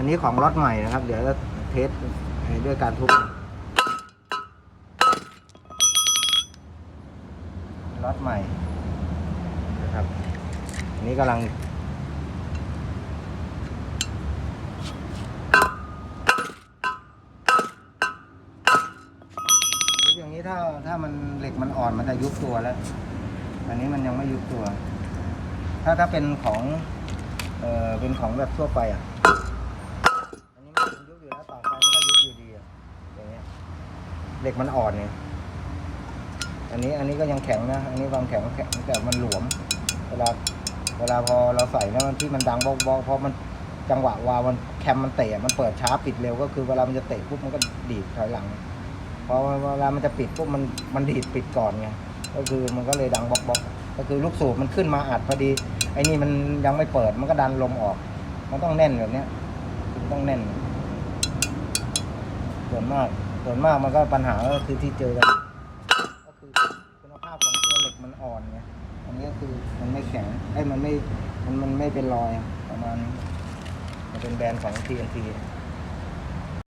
อันนี้ของล็อตใหม่นะครับ เดี๋ยวจะเทสด้วยการทุบล็อตใหม่นะครับอันนี้กำลังอย่างนี้ถ้าถ้ามันเหล็กมันอ่อนมันจะยุบตัวแล้ว อันนี้มันยังไม่ยุบตัว ถ้าถ้าเป็นของ เอ่อ เป็นของแบบทั่วไปอะ อันนี้มันยุบอยู่แล้ว ต่อไปมันก็ยุบอยู่ดีอะอย่างเงี้ยเหล็กมันอ่อนเนี่ยอันนี้อันนี้ก็ยังแข็งนะ อันนี้ความแข็งแข็งแต่มันหลวม เวลาเวลาพอเราใส่แล้วมันที่มันดังบอกบอกเพราะมันจังหวะวาวมันแคมมันเตะมันเปิดช้าปิดเร็วก็คือเวลามันจะเตะปุ๊บมันก็ดีดถอยหลังพอเวลามันจะปิดปุ๊บมันมันดีดปิดก่อนไงก็คือมันก็เลยดังบล็อกบอกก็คือลูกสูบมันขึ้นมาอัดพอดีไอ้นี่มันยังไม่เปิดมันก็ดันลมออก มันต้องแน่นแบบเนี้ยมันต้องแน่น ส่วนมากส่วนมากมันก็ปัญหาก็คือที่เจอกันก็คือคุณภาพของตัวเหล็กมันอ่อนไงอันนี้ก็คือมันไม่แข็งไอ้มันไม่มันมันไม่เป็นรอยประมาณนี้มันเป็นแบรนด์ของ TNT